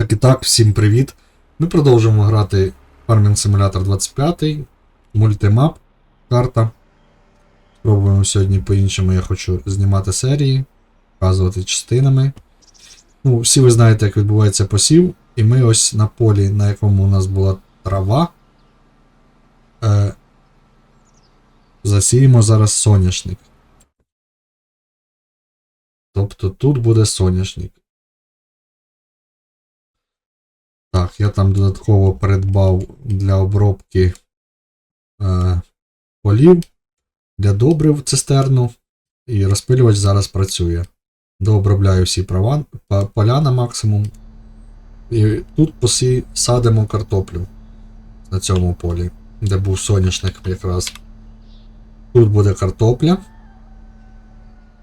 Так і так, всім привіт. Ми продовжуємо грати Farming Simulator 25, мультимап, карта. Спробуємо сьогодні по-іншому. Я хочу знімати серії, показувати частинами. Ну, всі ви знаєте, як відбувається посів. І ми ось на полі, на якому у нас була трава. Е, засіємо зараз соняшник. Тобто тут буде соняшник. Так, я там додатково придбав для обробки е, полів, для добрив цистерну, і розпилювач зараз працює. Дообробляю всі права, поля на максимум. І тут посі садимо картоплю на цьому полі, де був соняшник якраз. Тут буде картопля.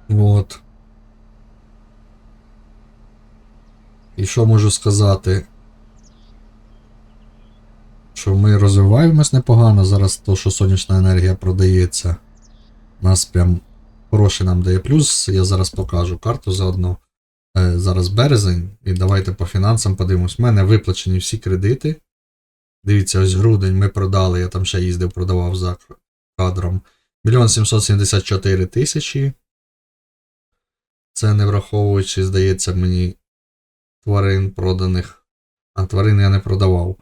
От. І що можу сказати? Що ми розвиваємось непогано. Зараз то, що сонячна енергія продається, нас прям хороший нам дає плюс. Я зараз покажу карту заодно. Е, зараз березень, і давайте по фінансам подивимось. У мене виплачені всі кредити. Дивіться, ось грудень ми продали, я там ще їздив, продавав за кадром. 1 774 тисячі. Це не враховуючи, здається, мені тварин проданих. А тварин я не продавав.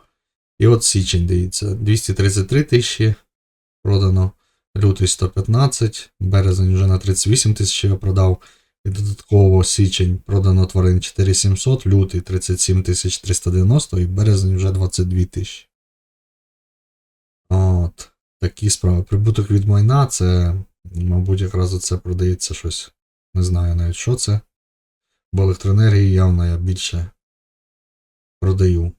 І от січень, дивіться, 233 тисячі продано, лютий 115, березень вже на 38 тисяч я продав. І додатково січень продано тварин 4700, лютий 37 тисяч 390 і березень вже 22 тисячі. От, такі справи. Прибуток від майна це, мабуть, якраз оце продається щось. Не знаю навіть що це. Бо електроенергії явно я більше продаю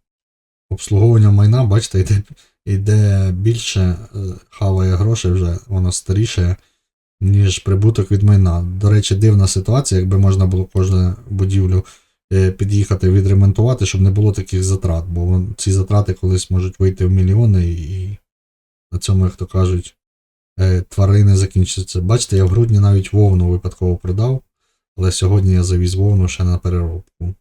обслуговування майна, бачите, йде, йде більше, е, хаває грошей вже, воно старіше, ніж прибуток від майна. До речі, дивна ситуація, якби можна було кожну будівлю е, під'їхати відремонтувати, щоб не було таких затрат, бо ці затрати колись можуть вийти в мільйони і на цьому, як то кажуть, е, тварини закінчаться. Бачите, я в грудні навіть вовну випадково продав, але сьогодні я завіз вовну ще на переробку.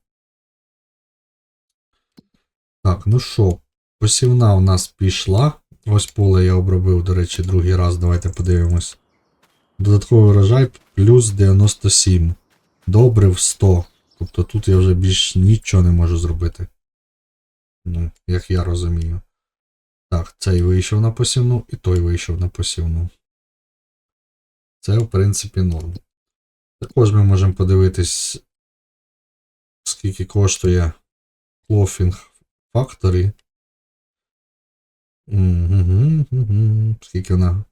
Так, ну що, посівна у нас пішла. Ось поле я обробив, до речі, другий раз. Давайте подивимось. Додатковий урожай плюс 97. Добрив 100. Тобто тут я вже більш нічого не можу зробити. Ну, як я розумію. Так, цей вийшов на посівну, і той вийшов на посівну. Це, в принципі, норм. Також ми можемо подивитись, скільки коштує Clothing Мгм. Скільки вона?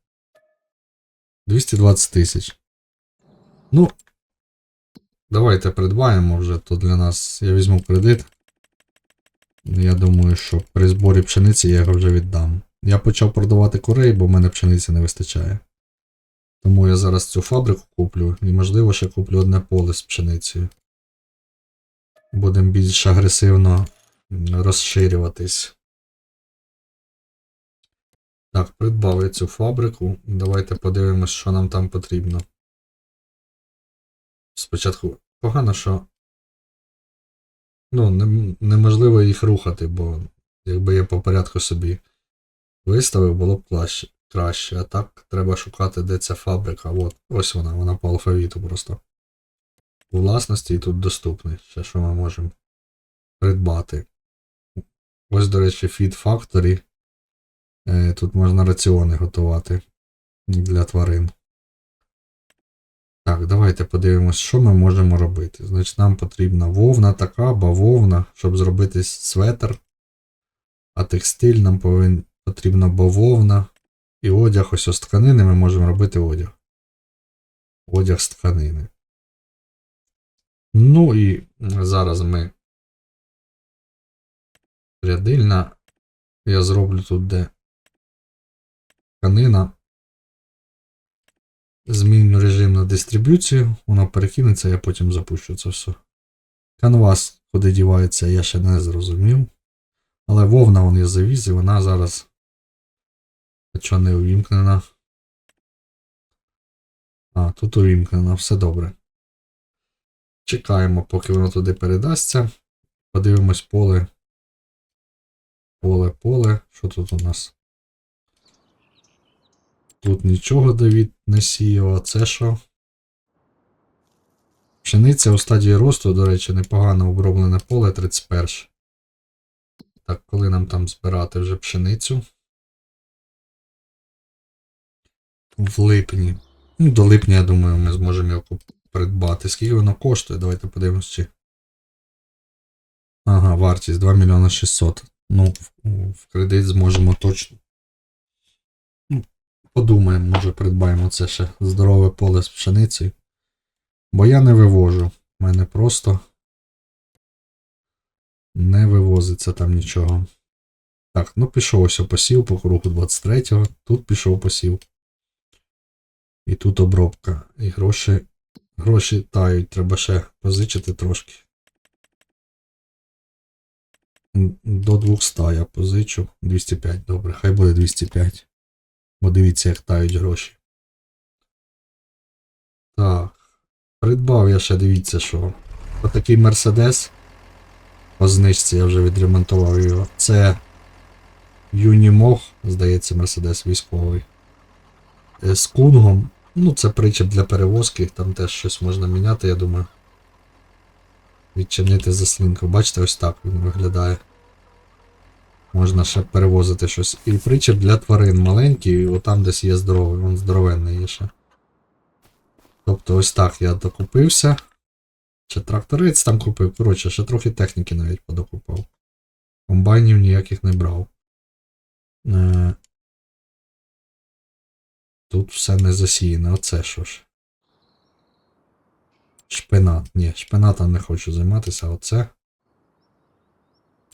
220 тисяч. Ну, давайте придбаємо вже, то для нас я візьму кредит. Я думаю, що при зборі пшениці я його вже віддам. Я почав продавати курей, бо в мене пшениці не вистачає. Тому я зараз цю фабрику куплю і, можливо, ще куплю одне поле з пшеницею. Будемо більш агресивно розширюватись. Так, придбав цю фабрику. Давайте подивимось, що нам там потрібно. Спочатку погано, що. Ну, нем- неможливо їх рухати, бо якби я по порядку собі виставив, було б краще. краще. А так треба шукати, де ця фабрика. От, ось вона, вона по алфавіту просто. У власності і тут доступний. Ще що ми можемо придбати. Ось, до речі, Feed Factory. Е, Тут можна раціони готувати для тварин. Так, давайте подивимось, що ми можемо робити. Значить, нам потрібна вовна така, бавовна, щоб зробити светр. А текстиль нам повин... потрібна бавовна. І одяг ось з тканини ми можемо робити одяг. Одяг з тканини. Ну і зараз ми рядильна. Я зроблю тут, де тканина. Зміню режим на дистриб'юцію, воно перекинеться, я потім запущу це все. Канвас, куди дівається, я ще не зрозумів. Але вовна вон я завіз, і вона зараз. Чого не увімкнена? А, тут увімкнена, все добре. Чекаємо, поки воно туди передасться. Подивимось поле. Поле, поле. Що тут у нас? Тут нічого Давід не сіяв, а це що? Пшениця у стадії росту, до речі, непогано оброблене поле 31. Так, коли нам там збирати вже пшеницю? В липні. Ну, до липня, я думаю, ми зможемо його придбати. Скільки воно коштує? Давайте подивимось. Ага, вартість 2 мільйони 600. Ну, в, кредит зможемо точно. Ну, Подумаємо, може придбаємо це ще здорове поле з пшеницею. Бо я не вивожу. У мене просто не вивозиться там нічого. Так, ну пішов ось посів по кругу 23-го. Тут пішов посів. І тут обробка. І гроші. Гроші тають, треба ще позичити трошки. До 200 я позичу. 205, добре, хай буде 205. Бо дивіться, як тають гроші. Так. Придбав я ще, дивіться, що. Отакий Мерседес. По знижці я вже відремонтував його. Це Юнімог, здається, Мерседес військовий. Е, З кунгом. Ну, це причеп для перевозки, там теж щось можна міняти, я думаю. Відчинити заслінку. Бачите, ось так він виглядає. Можна ще перевозити щось. І причеп для тварин маленький, і отам десь є здоровий, він здоровенний є ще. Тобто ось так я докупився. Чи тракторець там купив. Коротше, ще трохи техніки навіть подокупав. Комбайнів ніяких не брав. Е, Тут все не засіяне. Оце що ж. Шпинат. Ні, шпинатом не хочу займатися, оце.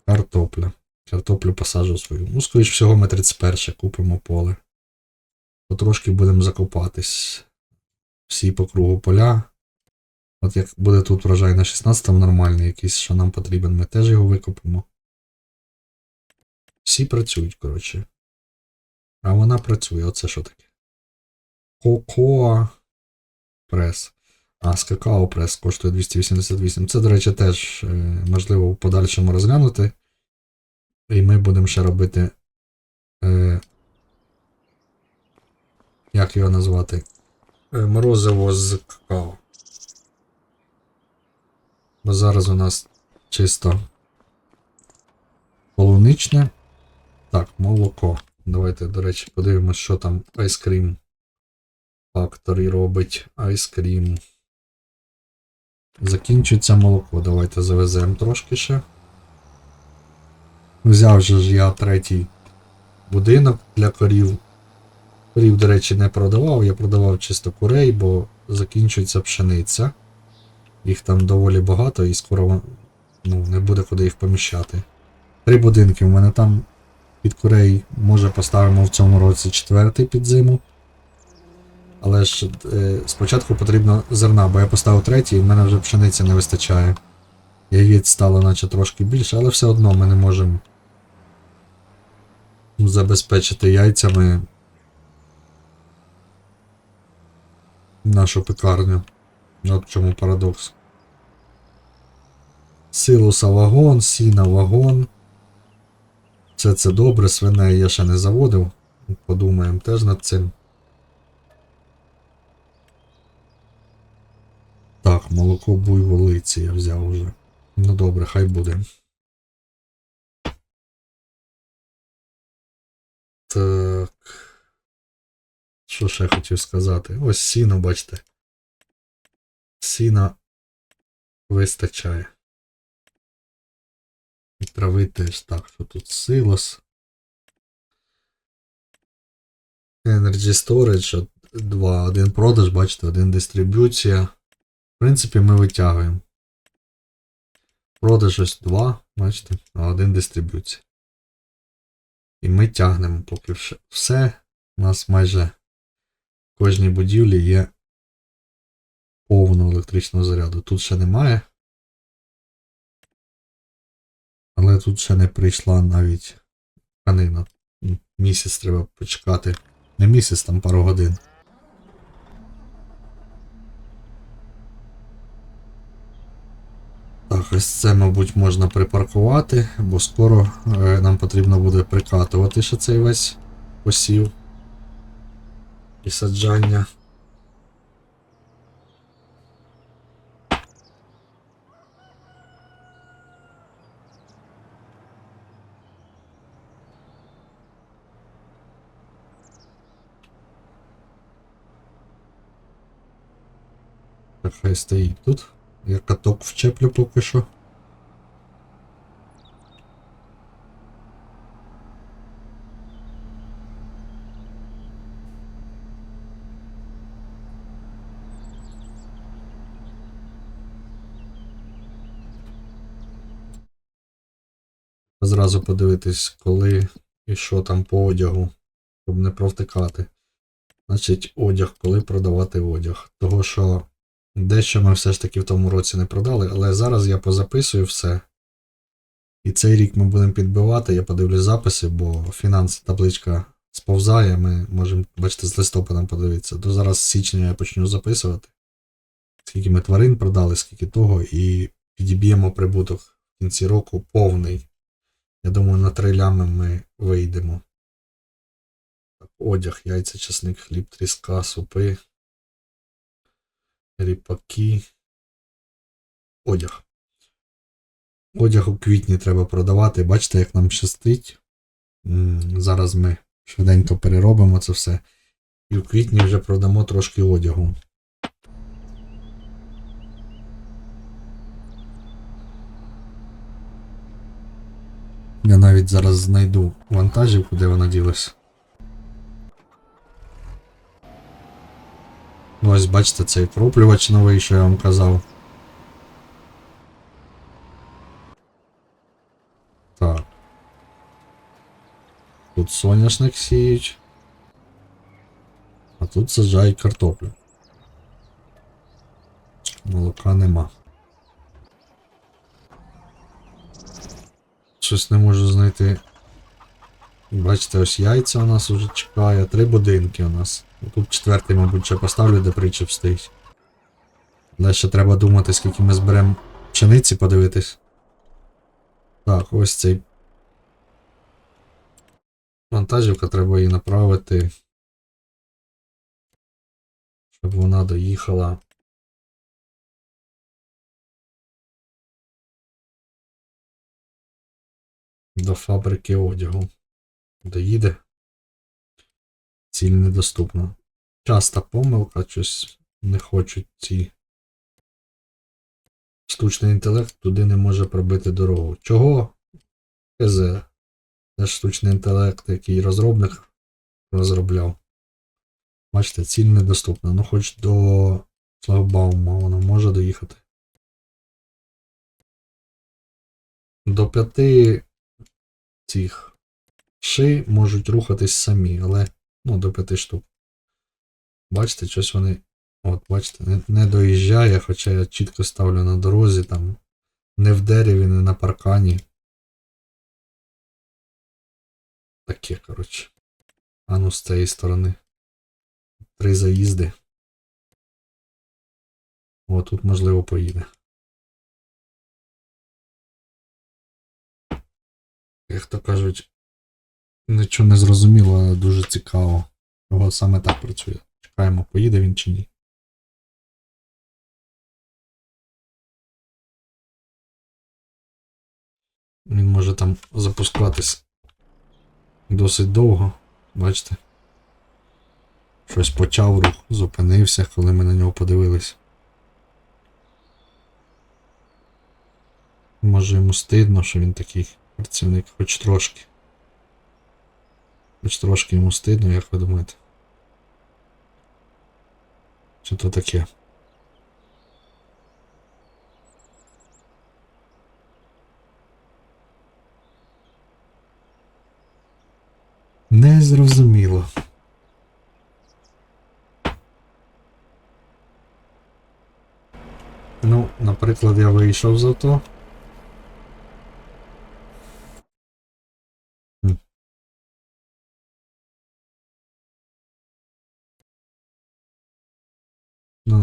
Картопля. Картоплю посаджу свою. Ну, скоріш всього, ми 31 купимо поле. Потрошки будемо закопатись. Всі по кругу поля. От як буде тут врожай на 16 нормальний якийсь, що нам потрібен, ми теж його викопимо. Всі працюють, коротше. А вона працює, оце що таке? Кокоа прес. А, з какао прес коштує 288. Це, до речі, теж е, можливо в подальшому розглянути. І ми будемо ще робити. Е, як його назвати? Е, морозиво з какао. Бо зараз у нас чисто полуничне. Так, молоко. Давайте, до речі, подивимось, що там Ice Cream Factory робить. Ice Cream. Закінчується молоко. Давайте завеземо трошки ще. Взяв же ж я третій будинок для корів. Корів, до речі, не продавав, я продавав чисто курей, бо закінчується пшениця. Їх там доволі багато і скоро ну, не буде куди їх поміщати. Три будинки в мене там під курей, може поставимо в цьому році четвертий під зиму. Але ж е, спочатку потрібно зерна, бо я поставив третій, і в мене вже пшениці не вистачає. Яєць стало наче трошки більше, але все одно ми не можемо забезпечити яйцями нашу пекарню. От в чому парадокс. Силуса вагон, сіна вагон. Все це добре, свиней я ще не заводив. Подумаємо теж над цим. Так, молоко буйволиці я взяв уже. Ну добре, хай буде. Так. Що ще хотів сказати? Ось сіно, бачите. Сіна вистачає. І трави теж так, що тут силос. Energy Storage 2. Один продаж, бачите, один дистриб'юція. Принципі, ми витягуємо. Продаж ось 2, бачите, а один дистриб'юція. І ми тягнемо поки все. У нас майже в кожній будівлі є повного електричного заряду. Тут ще немає. Але тут ще не прийшла навіть тканина. Місяць треба почекати. Не місяць, там пару годин. Так, ось це, мабуть, можна припаркувати, бо скоро е, нам потрібно буде прикатувати ще цей весь посів і саджання. Так, хай стоїть тут. Я каток вчеплю поки що. Зразу подивитись, коли і що там по одягу, щоб не провтикати. Значить, одяг, коли продавати одяг. Того що дещо ми все ж таки в тому році не продали, але зараз я позаписую все. І цей рік ми будемо підбивати, я подивлюсь записи, бо фінанс табличка сповзає, ми можемо, бачите, з листопадом подивитися. То зараз з січня я почну записувати. Скільки ми тварин продали, скільки того, і підіб'ємо прибуток в кінці року повний. Я думаю, на три ми вийдемо. Так, одяг, яйця, чесник, хліб, тріска, супи, ріпаки. Одяг. Одяг у квітні треба продавати. Бачите, як нам щастить. Зараз ми швиденько переробимо це все. І в квітні вже продамо трошки одягу. Я навіть зараз знайду вантажівку, де вона ділась. Ось бачите, цей кроплювач новий, що я вам казав. Так. Тут соняшник сіють. А тут саджають картоплю. Молока нема. Щось не можу знайти. Бачите, ось яйця у нас вже чекає, три будинки у нас. Тут четвертий, мабуть, ще поставлю, де причіп стоїть. Далі ще треба думати, скільки ми зберемо пшениці подивитись. Так, ось цей. Вантажівка, треба її направити. Щоб вона доїхала. До фабрики одягу. Доїде. Ціль недоступна. Часта помилка, щось не хочуть ці. Штучний інтелект туди не може пробити дорогу. Чого? КЗ. Це ж штучний інтелект, який розробник розробляв. Бачите, ціль недоступна. Ну хоч до шлагбаума вона може доїхати. До п'яти цих ши можуть рухатись самі, але ну, до п'яти штук. Бачите, щось вони. От, бачите, не, не доїжджає, хоча я чітко ставлю на дорозі, там не в дереві, не на паркані. Таке, коротше. А ну з цієї сторони. Три заїзди. О, тут можливо поїде. Як то кажуть, нічого не зрозуміло, але дуже цікаво. Його саме так працює. Чекаємо, поїде він чи ні. Він може там запускатись досить довго. Бачите? Щось почав рух, зупинився, коли ми на нього подивились. Може йому стидно, що він такий працівник, хоч трошки. Хоч трошки йому стидно, як ви думаєте? Що то таке? Незрозуміло. Ну, наприклад, я вийшов з авто.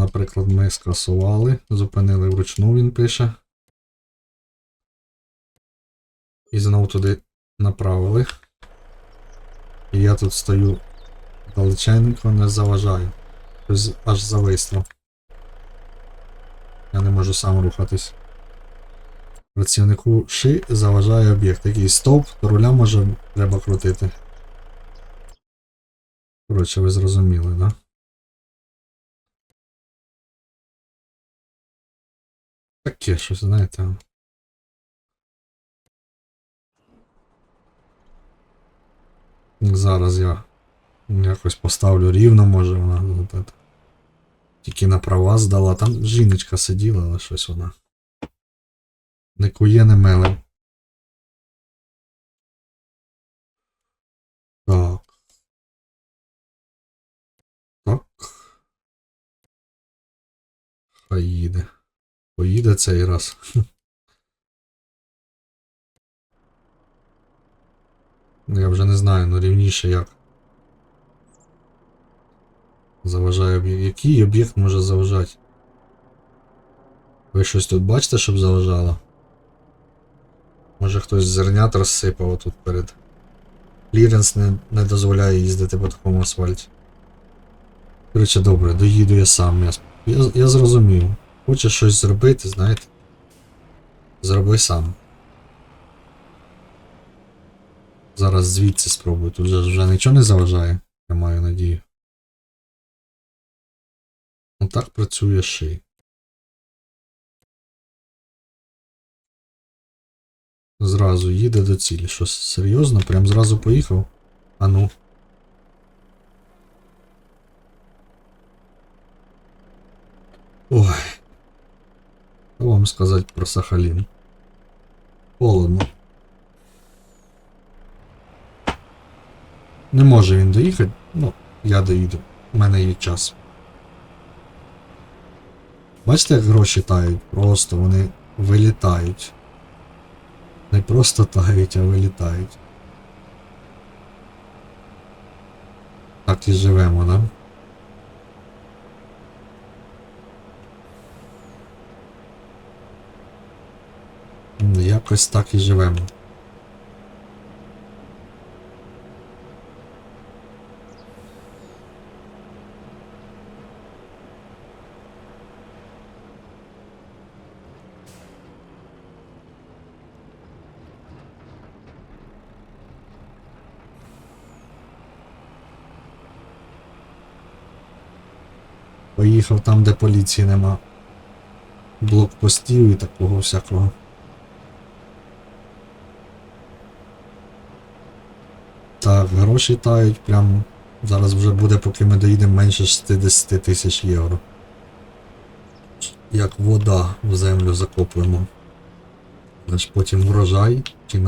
Наприклад, ми скасували, зупинили вручну, він пише. І знову туди направили. І я тут стою далеченько, не заважаю. Тобто аж зависло. Я не можу сам рухатись. Працівнику ши заважає об'єкт. Який стовп, то руля може треба крутити. Коротше, ви зрозуміли, да? Таке щось, знаєте. Зараз я якось поставлю рівно, може вона. Тільки на права здала. Там жіночка сиділа, але щось вона. Не кує, не меле. Так. Так. Хай їде. Поїде цей раз. Я вже не знаю, ну рівніше як. Заважає об'єкт. Який об'єкт може заважати? Ви щось тут бачите, щоб заважало? Може хтось зернят розсипав тут перед. Кліренс не, не дозволяє їздити по такому асфальті. Коротше, добре, доїду я сам. Я, я, я зрозумів. Хочеш щось зробити, знаєте? Зроби сам. Зараз звідси спробую. Тут же вже нічого не заважає, я маю надію. Отак працює ши. Зразу їде до цілі. Що серйозно? Прям зразу поїхав? А ну. Ой. Що вам сказати про Сахалін? Холодно. Не може він доїхати, ну, я доїду. У мене є час. Бачите, як гроші тають? Просто вони вилітають. Не просто тають, а вилітають. Так і живемо, да? Якось так і живемо. Поїхав там, де поліції нема. Блокпостів і такого всякого. Так, гроші тають прям. Зараз вже буде, поки ми доїдемо менше 60 тисяч євро. Як вода в землю закопуємо. Значить потім врожай чи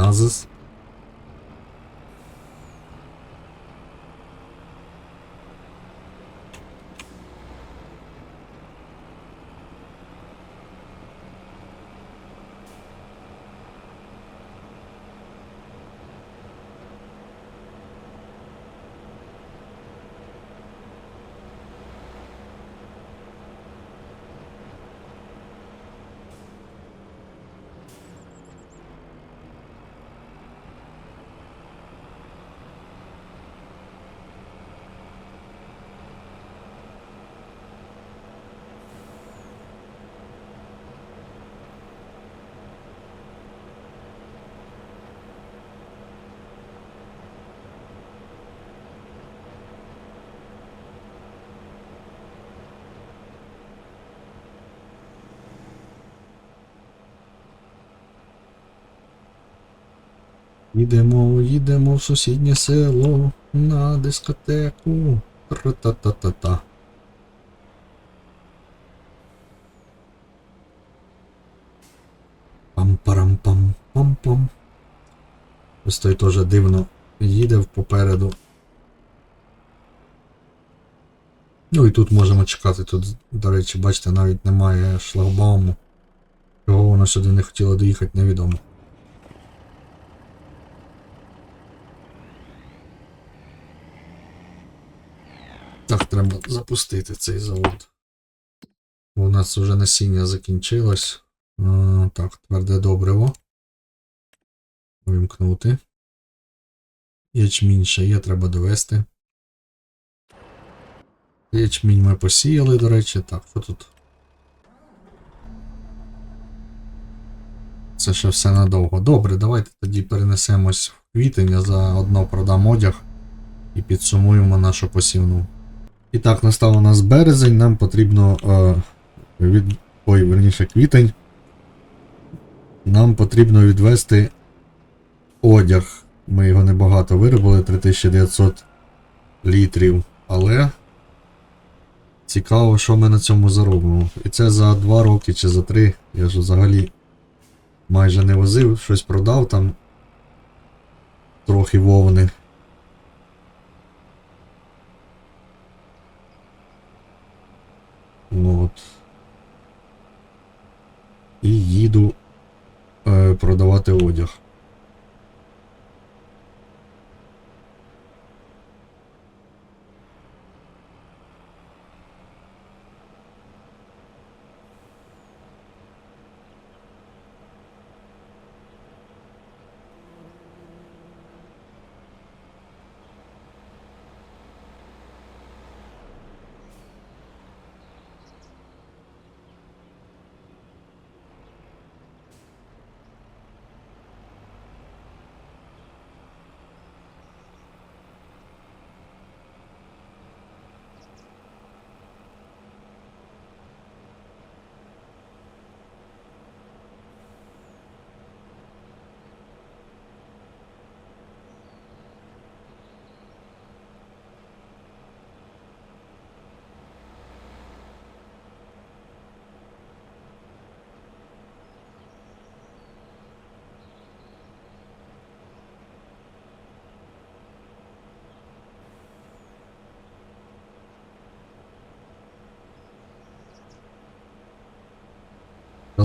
Їдемо, їдемо в сусіднє село на дискотеку. Тра-та-та-та-та. Пам-парам-пам-пам-пам. Ось той теж дивно їде попереду. Ну і тут можемо чекати. Тут, до речі, бачите, навіть немає шлагбауму. Чого воно сюди не хотіло доїхати, невідомо. Так, треба запустити цей завод. У нас вже насіння закінчилось. Так, тверде добриво. Вимкнути. Ячмінь ще є, треба довести. Ячмінь ми посіяли, до речі. Так, що тут? Це ще все надовго. Добре, давайте тоді перенесемось в квітень, я заодно продам одяг і підсумуємо нашу посівну. І так, настав у нас березень, нам потрібно. Е, від... Ой, верніше, квітень. Нам потрібно відвести одяг. Ми його небагато виробили, 3900 літрів. Але цікаво, що ми на цьому заробимо. І це за 2 роки чи за 3. Я ж взагалі майже не возив, щось продав там. Трохи вовни. От. І їду е, продавати одяг.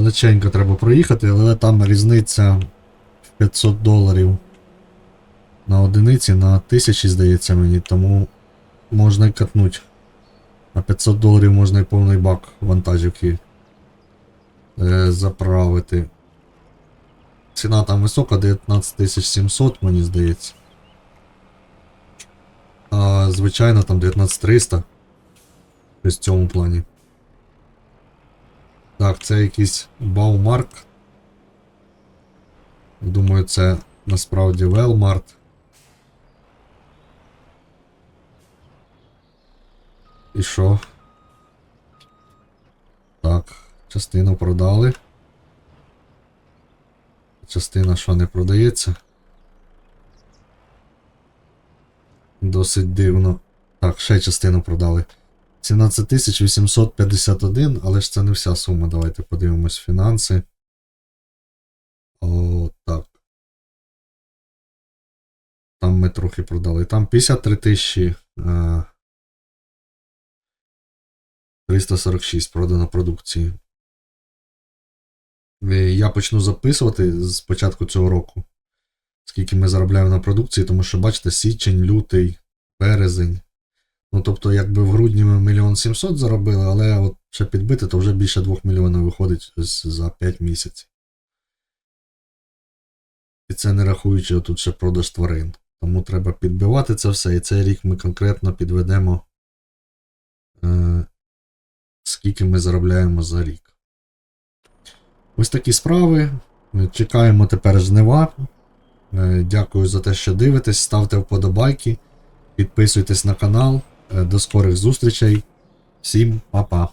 Далеченько треба проїхати, але там різниця в 500 доларів на одиниці, на 1000, здається мені, тому можна й катнуть. На 500 доларів можна і повний бак вантажівки е, заправити. Ціна там висока, 19700, мені здається. А звичайно там 19300. Ось в цьому плані. Так, це якийсь Баумарк. Думаю, це насправді Велмарт. І що? Так, частину продали. Частина що не продається. Досить дивно. Так, ще частину продали. 17851, але ж це не вся сума. Давайте подивимось фінанси. О, так. Там ми трохи продали. Там 53 тисячі. е, 346 продано продукції. Е, Я почну записувати з початку цього року. Скільки ми заробляємо на продукції, тому що, бачите, січень, лютий, березень. Ну, тобто, якби в грудні ми мільйон сімсот заробили, але от ще підбити, то вже більше 2 мільйонів виходить за 5 місяців. І це не рахуючи отут ще продаж тварин. Тому треба підбивати це все. І цей рік ми конкретно підведемо, е, скільки ми заробляємо за рік. Ось такі справи. Чекаємо тепер жнива. Е, Дякую за те, що дивитесь. Ставте вподобайки, підписуйтесь на канал. Е, До скорих зустрічей. Всім па-па.